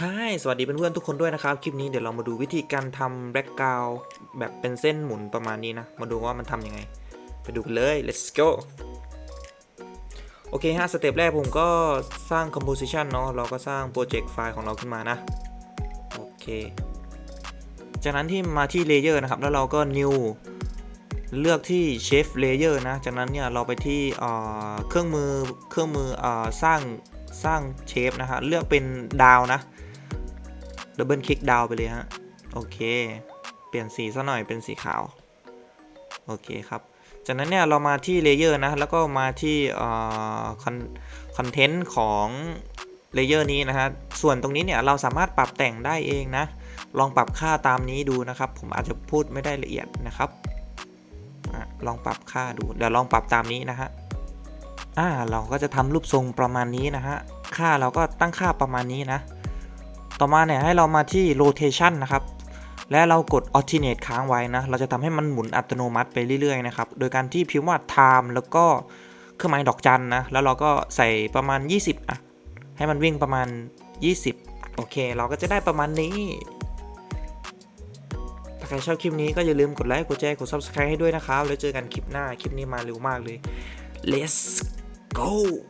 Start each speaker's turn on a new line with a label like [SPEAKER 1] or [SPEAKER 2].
[SPEAKER 1] ฮายสวัสดีเพื่อนๆทุกคนด้วยนะครับ คลิปนี้เดี๋ยวเรามาดูวิธีการทำแบ็กกราวแบบเป็นเส้นหมุนประมาณนี้นะ มาดูว่ามันทำยังไง ไปดูกันเลย let's go โอเคฮะสเต็ปแรกผมก็สร้าง composition เนาะเราก็สร้างโปรเจกต์ไฟล์ของเราขึ้นมานะ โอเค จากนั้นที่มาที่ layer นะครับ แล้วเราก็ new เลือกที่ shape layer นะ จากนั้นเนี่ยเราไปที่เครื่องมือเครื่องมืออสร้าง สร้างเชฟนะฮะเลือกเป็นดาวนะดับเบิลคลิกดาวไปเลยฮะโอเค เปลี่ยนสีซะหน่อยเป็นสีขาว โอเคครับ จากนั้นเนี่ยเรามาที่เลเยอร์นะ แล้วก็มาที่คอนเทนต์ของเลเยอร์นี้นะฮะ ส่วนตรงนี้เนี่ยเราสามารถปรับแต่งได้เองนะ ลองปรับค่าตามนี้ดูนะครับ ผมอาจจะพูดไม่ได้ละเอียดนะครับ ลองปรับค่าดู เดี๋ยวลองปรับตามนี้นะฮะ อ่าเราก็จะทำรูปทรงประมาณนี้นะฮะ ค่าเราก็ตั้งค่าประมาณนี้นะ ต่อมาเนี่ยให้เรามาที่ rotation นะครับ และเรากด alternate ค้างไว้นะ เราจะทำให้มันหมุนอัตโนมัติไปเรื่อยๆนะครับ โดยการที่พิมพ์ว่า time แล้วก็เครื่องหมายดอกจันนะ แล้วเราก็ใส่ประมาณ 20อะให้มันวิ่งประมาณ 20 โอเค เราก็จะได้ประมาณนี้ถ้าใครชอบคลิปนี้ก็อย่าลืมกดไลค์ กดแชร์ กด subscribe ให้ด้วยนะครับ แล้วเจอกันคลิปหน้า คลิปนี้มาเร็วมากเลย let's go